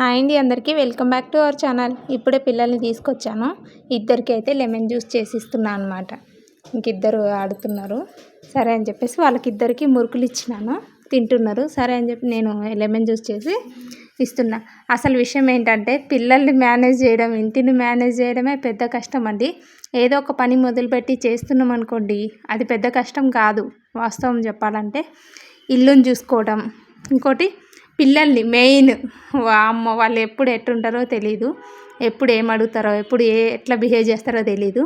Hi అండి అందరికీ. Welcome back to our channel. ఇప్పుడే పిల్లల్ని తీసుకొచ్చాను. ఇద్దరికి అయితే లెమన్ జ్యూస్ చేసి ఇస్తున్నాను అనమాట ఇంకిద్దరు ఆడుతున్నారు. సరే అని చెప్పేసి వాళ్ళకి ఇద్దరికి మురుకులు ఇచ్చినాను. తింటున్నారు. సరే అని చెప్పి నేను లెమన్ జ్యూస్ చేసి ఇస్తున్నా. అసలు విషయం ఏంటంటే పిల్లల్ని మేనేజ్ చేయడం ఇంటిని మేనేజ్ చేయడమే పెద్ద కష్టం అండి. ఏదో ఒక పని మొదలుపెట్టి చేస్తున్నాం అనుకోండి అది పెద్ద కష్టం కాదు. వాస్తవం చెప్పాలంటే ఇల్లుని చూసుకోవడం. ఇంకోటి పిల్లల్ని మెయిన్ అమ్మ వాళ్ళు ఎప్పుడు ఎట్టుంటారో తెలీదు. ఎప్పుడు ఏం అడుగుతారో ఎప్పుడు ఏ ఎట్లా బిహేవ్ చేస్తారో తెలీదు.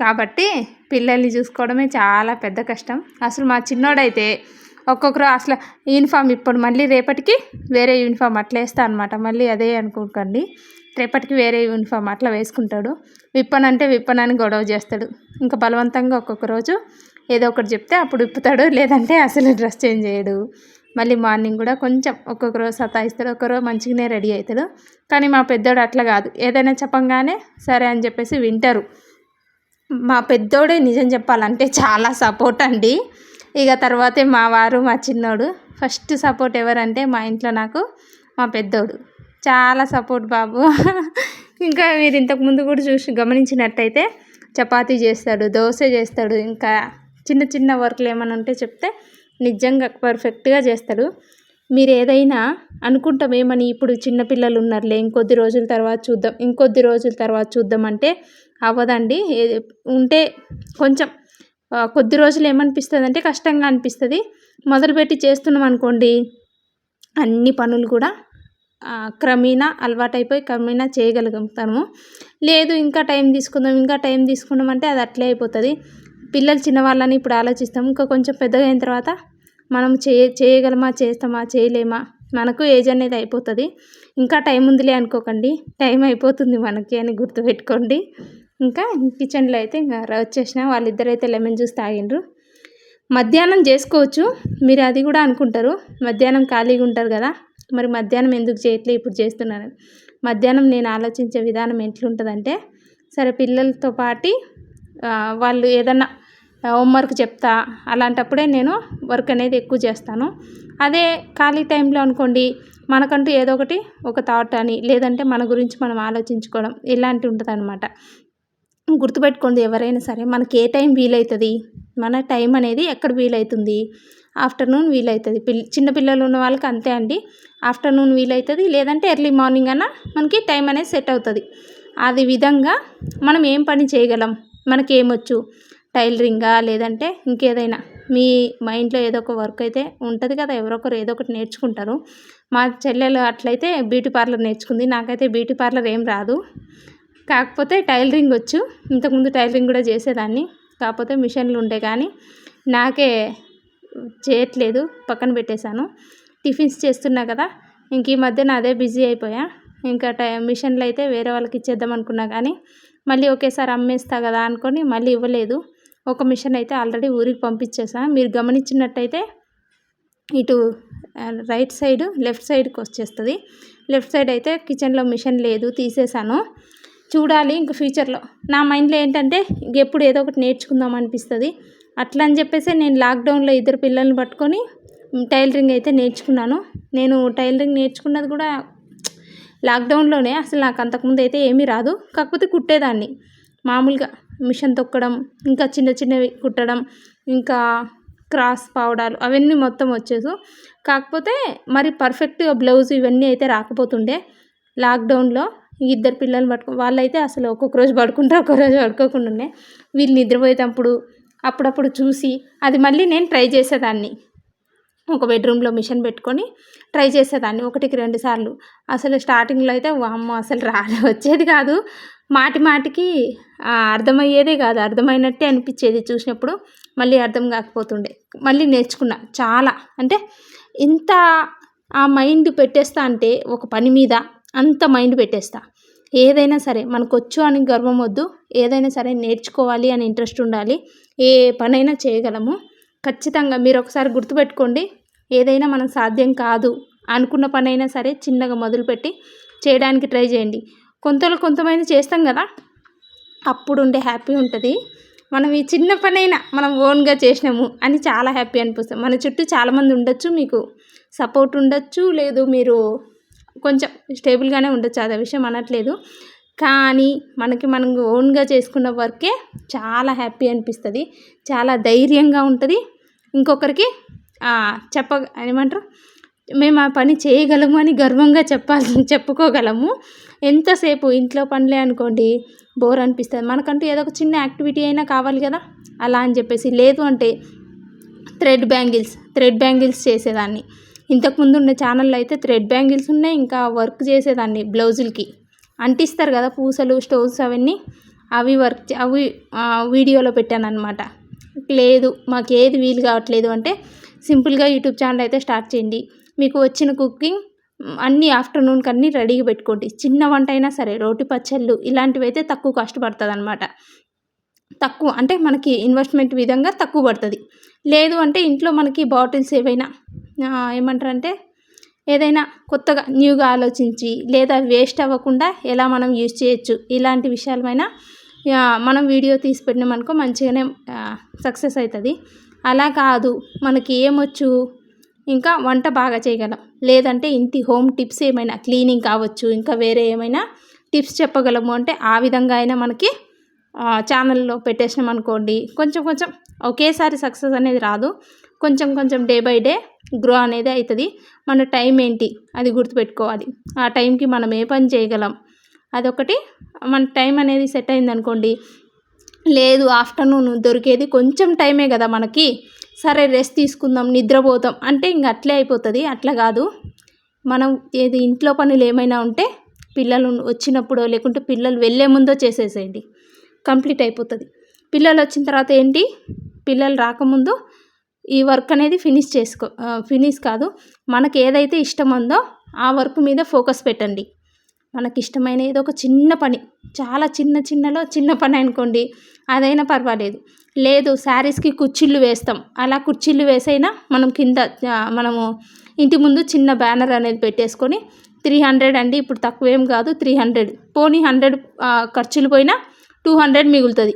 కాబట్టి పిల్లల్ని చూసుకోవడమే చాలా పెద్ద కష్టం. అసలు మా చిన్నోడైతే ఒక్కొక్కరు అసలు యూనిఫామ్ ఇప్పుడు మళ్ళీ రేపటికి వేరే యూనిఫామ్ అట్లా వేస్తా అనమాట మళ్ళీ అదే అనుకోకండి. రేపటికి వేరే యూనిఫామ్ అట్లా వేసుకుంటాడు. విప్పనంటే విప్పనాన్ని గొడవ చేస్తాడు. ఇంకా బలవంతంగా ఒక్కొక్క రోజు ఏదో ఒకటి చెప్తే అప్పుడు విప్పుతాడు. లేదంటే అసలు డ్రెస్ చేంజ్ చేయడు. మళ్ళీ మార్నింగ్ కూడా కొంచెం ఒక్కొక్క రోజు సతాయిస్తాడు ఒక్కరోజు మంచిగానే రెడీ అవుతాడు కానీ మా పెద్దోడు అట్లా కాదు. ఏదైనా చెప్పంగానే సరే అని చెప్పేసి వింటారు. మా పెద్దోడే నిజం చెప్పాలంటే చాలా సపోర్ట్ అండి. ఇక తర్వాతే మా వారు మా చిన్నోడు. ఫస్ట్ సపోర్ట్ ఎవరంటే మా ఇంట్లో నాకు మా పెద్దోడు. చాలా సపోర్ట్ బాబు. ఇంకా మీరు ఇంతకు ముందు కూడా చూసి గమనించినట్టయితే చపాతీ చేస్తాడు దోశ చేస్తాడు. ఇంకా చిన్న చిన్న వర్క్లు ఏమైనా ఉంటే చెప్తే నిజంగా పర్ఫెక్ట్గా చేస్తాడు. మీరు ఏదైనా అనుకుంటాం ఏమని ఇప్పుడు చిన్నపిల్లలు ఉన్నారులే ఇంకొద్ది రోజుల తర్వాత చూద్దాం ఇంకొద్ది రోజుల తర్వాత చూద్దాం అంటే అవ్వదండి. ఉంటే కొంచెం కొద్ది రోజులు ఏమనిపిస్తుంది అంటే కష్టంగా అనిపిస్తుంది. మొదలుపెట్టి చేస్తున్నాం అనుకోండి అన్ని పనులు కూడా క్రమేణా అలవాటైపోయి క్రమేణా చేయగలుగుతాము. లేదు ఇంకా టైం తీసుకుందాం ఇంకా టైం తీసుకుందాం అంటే అది అట్లే అయిపోతుంది. పిల్లలు చిన్నవాళ్ళని ఇప్పుడు ఆలోచిస్తాం. ఇంకా కొంచెం పెద్దగా అయిన తర్వాత మనం చేయ చేయగలమా చేస్తామా చేయలేమా? మనకు ఏజ్ అనేది అయిపోతుంది. ఇంకా టైం ఉందిలే అనుకోకండి. టైం అయిపోతుంది మనకి అని గుర్తుపెట్టుకోండి. ఇంకా కిచెన్లో అయితే ఇంకా వచ్చేసిన. వాళ్ళిద్దరు అయితే లెమన్ జ్యూస్ తాగిండ్రు. మధ్యాహ్నం చేసుకోవచ్చు. మీరు అది కూడా అనుకుంటారు. మధ్యాహ్నం ఖాళీగా ఉంటారు కదా. మరి మధ్యాహ్నం ఎందుకు చేయట్లే ఇప్పుడు చేస్తున్నాను మధ్యాహ్నం నేను ఆలోచించే విధానం ఎట్లుంటుందంటే సరే పిల్లలతో పాటు వాళ్ళు ఏదన్నా హోంవర్క్ చెప్తా అలాంటప్పుడే నేను వర్క్ అనేది ఎక్కువ చేస్తాను. అదే ఖాళీ టైంలో అనుకోండి మనకంటూ ఏదో ఒకటి ఒక థాట్ అని లేదంటే మన గురించి మనం ఆలోచించుకోవడం ఇలాంటి ఉంటుంది అనమాట గుర్తుపెట్టుకోండి ఎవరైనా సరే మనకి ఏ టైం వీలవుతుంది మన టైం అనేది ఎక్కడ వీలవుతుంది ఆఫ్టర్నూన్ వీలవుతుంది పిల్ చిన్నపిల్లలు ఉన్న వాళ్ళకి అంతే అండి. ఆఫ్టర్నూన్ వీలవుతుంది లేదంటే ఎర్లీ మార్నింగ్ అన్న మనకి టైం అనేది సెట్ అవుతుంది. అది విధంగా మనం ఏం పని చేయగలం? మనకి ఏమొచ్చు టైలరింగా లేదంటే ఇంకేదైనా? మీ మైండ్లో ఏదో ఒక వర్క్ అయితే ఉంటుంది కదా ఎవరో ఒకరు ఏదో ఒకటి నేర్చుకుంటారు. మా చెల్లెలు అట్లయితే బ్యూటీ పార్లర్ నేర్చుకుంది. నాకైతే బ్యూటీ పార్లర్ ఏం రాదు. కాకపోతే టైలరింగ్ వచ్చు. ఇంతకుముందు టైలరింగ్ కూడా చేసేదాన్ని. కాకపోతే మిషన్లు ఉండే కానీ నాకే చేయట్లేదు. పక్కన పెట్టేశాను. టిఫిన్స్ చేస్తున్నా కదా ఇంక ఈ మధ్యన అదే బిజీ అయిపోయా. ఇంకా టై మిషన్లు అయితే వేరే వాళ్ళకి ఇచ్చేద్దాం అనుకున్నా కానీ మళ్ళీ ఒకేసారి అమ్మేస్తా కదా అనుకొని మళ్ళీ ఇవ్వలేదు. ఒక మిషన్ అయితే ఆల్రెడీ ఊరికి పంపించేసా. మీరు గమనించినట్టయితే ఇటు రైట్ సైడ్ లెఫ్ట్ సైడ్కి వచ్చేస్తుంది. లెఫ్ట్ సైడ్ అయితే కిచెన్లో మిషన్ లేదు తీసేసాను. చూడాలి ఇంక ఫ్యూచర్లో. నా మైండ్లో ఏంటంటే ఎప్పుడు ఏదో ఒకటి నేర్చుకుందాం అనిపిస్తుంది. అట్లా అని చెప్పేసి నేను లాక్డౌన్లో ఇద్దరు పిల్లల్ని పట్టుకొని టైలరింగ్ అయితే నేర్చుకున్నాను. నేను టైలరింగ్ నేర్చుకున్నది కూడా లాక్డౌన్లోనే అసలు నాకు అంతకుముందు అయితే ఏమీ రాదు. కాకపోతే కుట్టేదాన్ని. మామూలుగా మిషన్ తొక్కడం ఇంకా చిన్న చిన్నవి కుట్టడం ఇంకా క్రాస్ పావడాలు అవన్నీ మొత్తం వచ్చేసు కాకపోతే మరి పర్ఫెక్ట్గా బ్లౌజ్ ఇవన్నీ అయితే రాకపోతుండే లాక్డౌన్లో. ఇద్దరు పిల్లలు పట్టుకు వాళ్ళైతే అసలు ఒక్కొక్క రోజు పడుకుంటారు ఒక్కొక్క రోజు పడుకోకుండా ఉండే. వీళ్ళు నిద్రపోయేటప్పుడు అప్పుడప్పుడు చూసి అది మళ్ళీ నేను ట్రై చేసేదాన్ని. ఒక బెడ్రూమ్లో మిషన్ పెట్టుకొని ట్రై చేసేదాన్ని ఒకటికి రెండు సార్లు. అసలు స్టార్టింగ్లో అయితే అమ్మ అసలు రాలే వచ్చేది కాదు. మాటి మాటికి అర్థమయ్యేదే కాదు. అర్థమైనట్టే అనిపించేది చూసినప్పుడు. మళ్ళీ అర్థం కాకపోతుండే. మళ్ళీ నేర్చుకున్నా చాలా. అంటే ఇంత ఆ మైండ్ పెట్టేస్తా అంటే ఒక పని మీద అంత మైండ్ పెట్టేస్తా. ఏదైనా సరే మనకు వచ్చు అని గర్వం వద్దు. ఏదైనా సరే నేర్చుకోవాలి అని ఇంట్రెస్ట్ ఉండాలి. ఏ పనైనా చేయగలము. ఖచ్చితంగా మీరు ఒకసారి గుర్తుపెట్టుకోండి. ఏదైనా మనం సాధ్యం కాదు అనుకున్న పనైనా సరే చిన్నగా మొదలుపెట్టి చేయడానికి ట్రై చేయండి. కొంతలో కొంతమైనా చేస్తాం కదా? అప్పుడు ఉండే హ్యాపీ ఉంటుంది. మనం ఈ చిన్న పనైనా మనం ఓన్గా చేసినాము అని చాలా హ్యాపీ అనిపిస్తుంది మన చుట్టూ చాలామంది ఉండొచ్చు మీకు సపోర్ట్ ఉండొచ్చు లేదు మీరు కొంచెం స్టేబుల్గానే ఉండొచ్చు అదే విషయం అనట్లేదు. కానీ మనకి మనం ఓన్గా చేసుకున్న వర్కే చాలా హ్యాపీ అనిపిస్తుంది. చాలా ధైర్యంగా ఉంటుంది. ఇంకొకరికి చెప్ప ఏమంటారు? మేము ఆ పని చేయగలము అని గర్వంగా చెప్పాలి చెప్పుకోగలము. ఎంతసేపు ఇంట్లో పనులే అనుకోండి బోర్ అనిపిస్తుంది. మనకంటూ ఏదో ఒక చిన్న యాక్టివిటీ అయినా కావాలి కదా? అలా అని చెప్పేసి. లేదు అంటే థ్రెడ్ బ్యాంగిల్స్ థ్రెడ్ బ్యాంగిల్స్ చేసేదాన్ని. ఇంతకుముందు ఉన్న ఛానల్లో అయితే థ్రెడ్ బ్యాంగిల్స్ ఉన్నాయి ఇంకా వర్క్ చేసేదాన్ని బ్లౌజులకి. అంటిస్తారు కదా పూసలు స్టోన్స్ అవన్నీ? అవి వర్క్ అవి వీడియోలో పెట్టాను అనమాట లేదు మాకు ఏది వీలు కావట్లేదు అంటే సింపుల్గా యూట్యూబ్ ఛానల్ అయితే స్టార్ట్ చేయండి. మీకు వచ్చిన కుకింగ్ అన్నీ ఆఫ్టర్నూన్కి అన్నీ రెడీగా పెట్టుకోండి. చిన్న వంట అయినా సరే రోటి పచ్చళ్ళు ఇలాంటివి అయితే తక్కువ కష్టపడుతుంది అనమాట తక్కువ అంటే మనకి ఇన్వెస్ట్మెంట్ విధంగా తక్కువ పడుతుంది. లేదు అంటే ఇంట్లో మనకి బాటిల్స్ ఏవైనా ఏమంటారంటే ఏదైనా కొత్తగా న్యూగా ఆలోచించి లేదా వేస్ట్ అవ్వకుండా ఎలా మనం యూజ్ చేయొచ్చు ఇలాంటి విషయాలపైన మనం వీడియో తీసి పెట్టినామనుకో మంచిగానే సక్సెస్ అవుతుంది. అలా కాదు. మనకి ఏమొచ్చు? ఇంకా వంట బాగా చేయగలం. లేదంటే ఇంటి హోమ్ టిప్స్ ఏమైనా క్లీనింగ్ కావచ్చు ఇంకా వేరే ఏమైనా టిప్స్ చెప్పగలము. అంటే ఆ విధంగా అయినా మనకి ఛానల్లో పెట్టేసినాం అనుకోండి. కొంచెం కొంచెం ఒకేసారి సక్సెస్ అనేది రాదు. కొంచెం కొంచెం డే బై డే గ్రో అనేది అవుతుంది మన టైం ఏంటి? అది గుర్తుపెట్టుకోవాలి. ఆ టైంకి మనం ఏ పని చేయగలం? అదొకటి. మన టైం అనేది సెట్ అయింది అనుకోండి లేదు ఆఫ్టర్నూన్ దొరికేది కొంచెం టైమే కదా మనకి. సరే రెస్ట్ తీసుకుందాం నిద్రపోతాం. అంటే ఇంక అట్లే అయిపోతుంది. అట్లా కాదు. మనం ఏది ఇంట్లో పనులు ఏమైనా ఉంటే పిల్లలు వచ్చినప్పుడో లేకుంటే పిల్లలు వెళ్ళే ముందో చేసేసేయండి. కంప్లీట్ అయిపోతుంది. పిల్లలు వచ్చిన తర్వాత ఏంటి? పిల్లలు రాకముందు ఈ వర్క్ అనేది ఫినిష్ చేసుకో ఫినిష్ కాదు. మనకి ఏదైతే ఇష్టం ఉందో ఆ వర్క్ మీద ఫోకస్ పెట్టండి. మనకి ఇష్టమైన ఏదో ఒక చిన్న పని. చాలా చిన్న చిన్నలో చిన్న పని అనుకోండి అదైనా పర్వాలేదు. లేదు శారీస్కి కుర్చీలు వేస్తాం. అలా కుర్చీలు వేసైనా మనం కింద మనము ఇంటి ముందు చిన్న బ్యానర్ అనేది పెట్టేసుకొని త్రీ హండ్రెడ్ అండి ఇప్పుడు తక్కువేం కాదు త్రీ హండ్రెడ్. పోనీ హండ్రెడ్ ఖర్చులు పోయినా టూ హండ్రెడ్ మిగులుతుంది.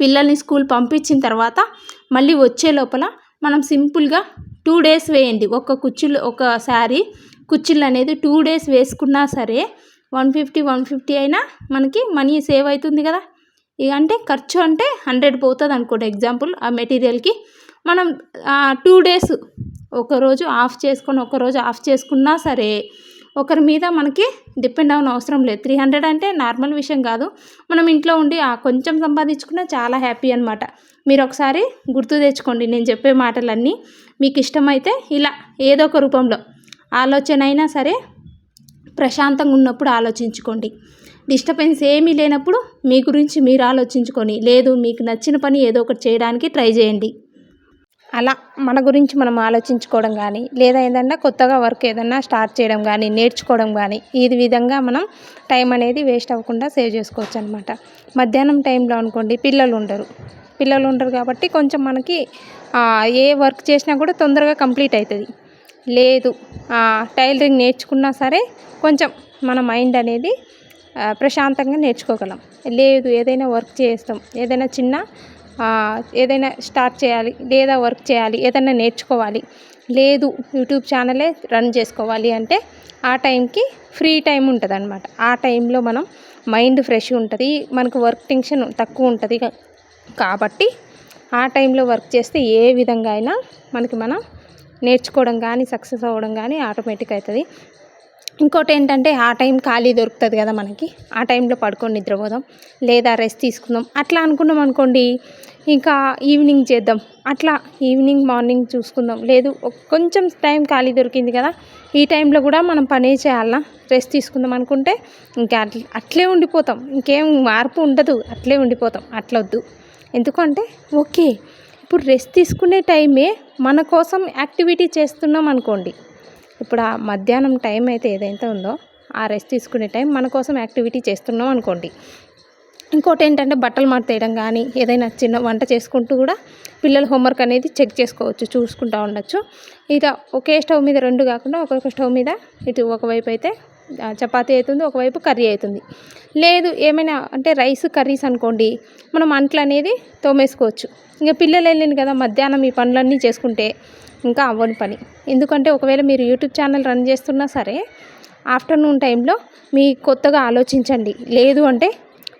పిల్లల్ని స్కూల్ పంపించిన తర్వాత మళ్ళీ వచ్చే లోపల మనం సింపుల్గా టూ డేస్ వేయండి. ఒక కుర్చీలు ఒక శారీ కుర్చీలు అనేది టూ డేస్ వేసుకున్నా సరే వన్ ఫిఫ్టీ వన్ ఫిఫ్టీ అయినా మనకి మనీ సేవ్ అవుతుంది కదా. ఇక అంటే ఖర్చు అంటే హండ్రెడ్ పోతుంది అనుకోండి ఎగ్జాంపుల్ ఆ మెటీరియల్కి. మనం టూ డేస్ ఒకరోజు ఆఫ్ చేసుకొని ఒకరోజు ఆఫ్ చేసుకున్నా సరే ఒకరి మీద మనకి డిపెండ్ అవ్వని అవసరం లేదు. త్రీ హండ్రెడ్ అంటే నార్మల్ విషయం కాదు. మనం ఇంట్లో ఉండి ఆ కొంచెం సంపాదించుకున్నా చాలా హ్యాపీ అనమాట మీరు ఒకసారి గుర్తు తెచ్చుకోండి నేను చెప్పే మాటలన్నీ. మీకు ఇష్టమైతే ఇలా ఏదో ఒక రూపంలో. ఆలోచన అయినా సరే ప్రశాంతంగా ఉన్నప్పుడు ఆలోచించుకోండి. డిస్టర్బెన్స్ ఏమీ లేనప్పుడు మీ గురించి మీరు ఆలోచించుకొని లేదు మీకు నచ్చిన పని ఏదో ఒకటి చేయడానికి ట్రై చేయండి. అలా మన గురించి మనం ఆలోచించుకోవడం కానీ లేదా ఏదన్నా కొత్తగా వర్క్ ఏదన్నా స్టార్ట్ చేయడం కానీ నేర్చుకోవడం కానీ ఈ విధంగా మనం టైం అనేది వేస్ట్ అవ్వకుండా సేవ్ చేసుకోవచ్చు అనమాట మధ్యాహ్నం టైంలో అనుకోండి పిల్లలు ఉండరు. పిల్లలు ఉండరు కాబట్టి కొంచెం మనకి ఏ వర్క్ చేసినా కూడా తొందరగా కంప్లీట్ అవుతుంది లేదు. టైలరింగ్ నేర్చుకున్నా సరే కొంచెం మన మైండ్ అనేది ప్రశాంతంగా నేర్చుకోగలం. లేదు ఏదైనా వర్క్ చేస్తాం. ఏదైనా చిన్న ఏదైనా స్టార్ట్ చేయాలి లేదా వర్క్ చేయాలి ఏదైనా నేర్చుకోవాలి. లేదు యూట్యూబ్ ఛానలే రన్ చేసుకోవాలి అంటే ఆ టైంకి ఫ్రీ టైం ఉంటుంది అనమాట ఆ టైంలో మనం మైండ్ ఫ్రెష్ ఉంటుంది మనకు వర్క్ టెన్షన్ తక్కువ ఉంటుంది కాబట్టి ఆ టైంలో వర్క్ చేస్తే ఏ విధంగా అయినా మనకి మనం నేర్చుకోవడం కానీ సక్సెస్ అవ్వడం కానీ ఆటోమేటిక్ అవుతుంది. ఇంకోటి ఏంటంటే ఆ టైం ఖాళీ దొరుకుతుంది కదా మనకి. ఆ టైంలో పడుకొని నిద్రపోదాం లేదా రెస్ట్ తీసుకుందాం. అట్లా అనుకున్నాం అనుకోండి ఇంకా ఈవినింగ్ చేద్దాం. అట్లా ఈవినింగ్ మార్నింగ్ చూసుకుందాం. లేదు కొంచెం టైం ఖాళీ దొరికింది కదా ఈ టైంలో కూడా మనం పనే చేయాలా? రెస్ట్ తీసుకుందాం అనుకుంటే ఇంకా అట్లే ఉండిపోతాం. ఇంకేం మార్పు ఉండదు. అట్లే ఉండిపోతాం. అట్లొద్దు. ఎందుకంటే ఓకే ఇప్పుడు రెస్ట్ తీసుకునే టైమే మన కోసం యాక్టివిటీ చేస్తున్నాం అనుకోండి. ఇప్పుడు ఆ మధ్యాహ్నం టైం అయితే ఏదైతే ఉందో ఆ రెస్ట్ తీసుకునే టైం మన కోసం యాక్టివిటీ చేస్తున్నాం అనుకోండి. ఇంకోటి ఏంటంటే బట్టలు మార్చేయడం కానీ ఏదైనా చిన్న వంట చేసుకుంటూ కూడా పిల్లల హోంవర్క్ అనేది చెక్ చేసుకోవచ్చు చూసుకుంటూ ఉండొచ్చు. ఇక ఒకే స్టవ్ మీద రెండు కాకుండా ఒక్కొక్క స్టవ్ మీద ఇటు ఒకవైపు అయితే చపాతీ అవుతుంది ఒకవైపు కర్రీ అవుతుంది లేదు ఏమైనా అంటే రైస్ కర్రీస్ అనుకోండి మనం అంట్లు అనేది తోమేసుకోవచ్చు. ఇంకా పిల్లలు వెళ్ళింది కదా మధ్యాహ్నం ఈ పనులన్నీ చేసుకుంటే ఇంకా అవ్వని పని. ఎందుకంటే ఒకవేళ మీరు యూట్యూబ్ ఛానల్ రన్ చేస్తున్నా సరే ఆఫ్టర్నూన్ టైంలో మీ కొత్తగా ఆలోచించండి. లేదు అంటే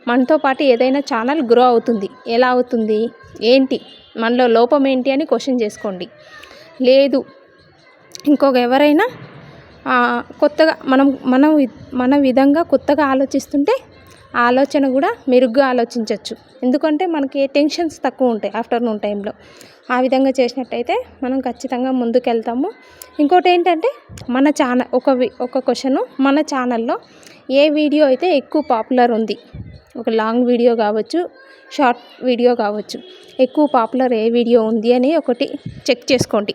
మనతో పాటు ఏదైనా ఛానల్ గ్రో అవుతుంది. ఎలా అవుతుంది? ఏంటి? మనలో లోపం ఏంటి అని క్వశ్చన్ చేసుకోండి. లేదు ఇంకొక ఎవరైనా కొత్తగా మనం మనం మన విధంగా కొత్తగా ఆలోచిస్తుంటే ఆలోచన కూడా మెరుగ్గా ఆలోచించవచ్చు ఎందుకంటే మనకి టెన్షన్స్ తక్కువ ఉంటాయి ఆఫ్టర్నూన్ టైంలో ఆ విధంగా చేసినట్టయితే మనం ఖచ్చితంగా ముందుకెళ్తాము. ఇంకోటి ఏంటంటే మన ఛానల్ ఒక ఒక క్వశ్చను మన ఛానల్లో ఏ వీడియో అయితే ఎక్కువ పాపులర్ ఉంది ఒక లాంగ్ వీడియో కావచ్చు షార్ట్ వీడియో కావచ్చు ఎక్కువ పాపులర్ ఏ వీడియో ఉంది అని ఒకటి చెక్ చేసుకోండి.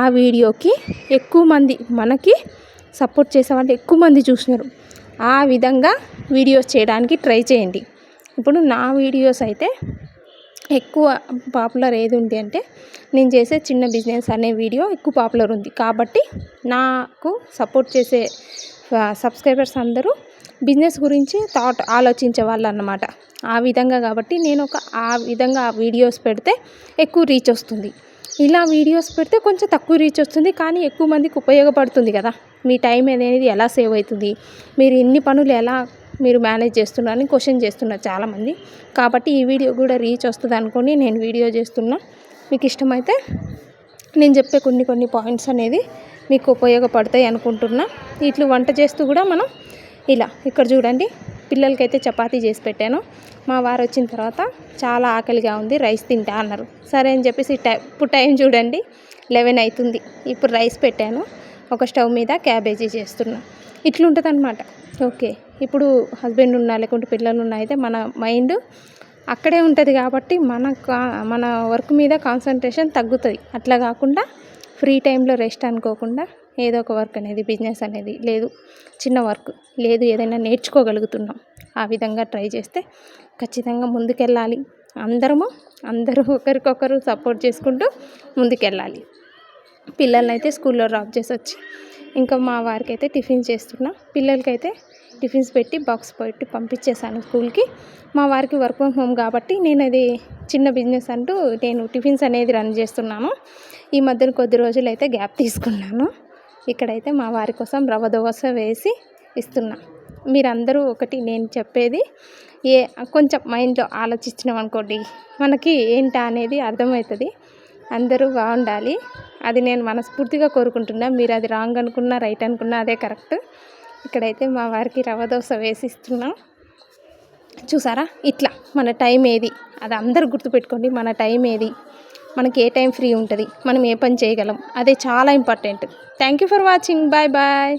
ఆ వీడియోకి ఎక్కువ మంది మనకి సపోర్ట్ చేసేవాళ్ళు ఎక్కువ మంది చూసినారు. ఆ విధంగా వీడియోస్ చేయడానికి ట్రై చేయండి. ఇప్పుడు నా వీడియోస్ అయితే ఎక్కువ పాపులర్ ఏది ఉంది అంటే నేను చేసే చిన్న బిజినెస్ అనే వీడియో ఎక్కువ పాపులర్ ఉంది. కాబట్టి నాకు సపోర్ట్ చేసే సబ్స్క్రైబర్స్ అందరూ బిజినెస్ గురించి థాట్ ఆలోచించే వాళ్ళు అన్నమాట. ఆ విధంగా కాబట్టి నేను ఒక ఆ విధంగా వీడియోస్ పెడితే ఎక్కువ రీచ్ వస్తుంది. ఇలా వీడియోస్ పెడితే కొంచెం తక్కువ రీచ్ వస్తుంది కానీ ఎక్కువ మందికి ఉపయోగపడుతుంది కదా. మీ టైం అనేది ఎలా సేవ్ అవుతుంది? మీరు ఎన్ని పనులు ఎలా మీరు మేనేజ్ చేస్తున్నారని క్వశ్చన్ చేస్తున్నారు చాలామంది. కాబట్టి ఈ వీడియో కూడా రీచ్ వస్తుంది అనుకొని నేను వీడియో చేస్తున్నా. మీకు ఇష్టమైతే నేను చెప్పే కొన్ని కొన్ని పాయింట్స్ అనేది మీకు ఉపయోగపడతాయి అనుకుంటున్నా. ఇట్లు వంట చేస్తూ కూడా మనం ఇలా ఇక్కడ చూడండి పిల్లలకైతే చపాతీ చేసి పెట్టాను. మా వారు వచ్చిన తర్వాత చాలా ఆకలిగా ఉంది రైస్ తింటా అన్నారు. సరే అని చెప్పేసి టై ఇప్పుడు టైం చూడండి లెవెన్ అవుతుంది ఇప్పుడు రైస్ పెట్టాను ఒక స్టవ్ మీద క్యాబేజీ చేస్తున్నా. ఇట్లుంటుంది అనమాట ఓకే ఇప్పుడు హస్బెండ్ ఉన్నా లేకుంటే పిల్లలు ఉన్నా అయితే మన మైండ్ అక్కడే ఉంటుంది కాబట్టి మన మన వర్క్ మీద కాన్సన్ట్రేషన్ తగ్గుతుంది. అట్లా కాకుండా ఫ్రీ టైంలో రెస్ట్ అనుకోకుండా ఏదో ఒక వర్క్ అనేది బిజినెస్ అనేది లేదు చిన్న వర్క్ లేదు ఏదైనా నేర్చుకోగలుగుతున్నాం. ఆ విధంగా ట్రై చేస్తే ఖచ్చితంగా ముందుకెళ్ళాలి. అందరము అందరూ ఒకరికొకరు సపోర్ట్ చేసుకుంటూ ముందుకెళ్ళాలి. పిల్లల్ని అయితే స్కూల్లో డ్రాప్ చేసి వచ్చి ఇంకా మా వారికి అయితే టిఫిన్ చేస్తున్నా. పిల్లలకైతే టిఫిన్స్ పెట్టి బాక్స్ పెట్టి పంపించేశాను స్కూల్కి. మా వారికి వర్క్ ఫ్రమ్ హోమ్ కాబట్టి నేను అది చిన్న బిజినెస్ అంటూ నేను టిఫిన్స్ అనేది రన్ చేస్తున్నాను. ఈ మధ్యన కొద్ది రోజులు అయితే గ్యాప్ తీసుకున్నాను. ఇక్కడైతే మా వారి కోసం రవ దోశ వేసి ఇస్తున్నా. మీరందరూ ఒకటి నేను చెప్పేది ఏ కొంచెం మైండ్లో ఆలోచించినాం అనుకోండి మనకి ఏంటా అనేది అర్థమవుతుంది. అందరూ బాగుండాలి. అది నేను మనస్ఫూర్తిగా కోరుకుంటున్నా. మీరు అది రాంగ్ అనుకున్నా రైట్ అనుకున్నా అదే కరెక్ట్. ఇక్కడైతే మా వారికి రవ్వ దోశ వేసి ఇస్తున్నాం చూసారా? ఇట్లా. మన టైం ఏది? అది అందరు గుర్తుపెట్టుకోండి. మన టైం ఏది? మనకి ఏ టైం ఫ్రీ ఉంటుంది? మనం ఏ పని చేయగలం? అదే చాలా important. Thank you for watching. Bye bye.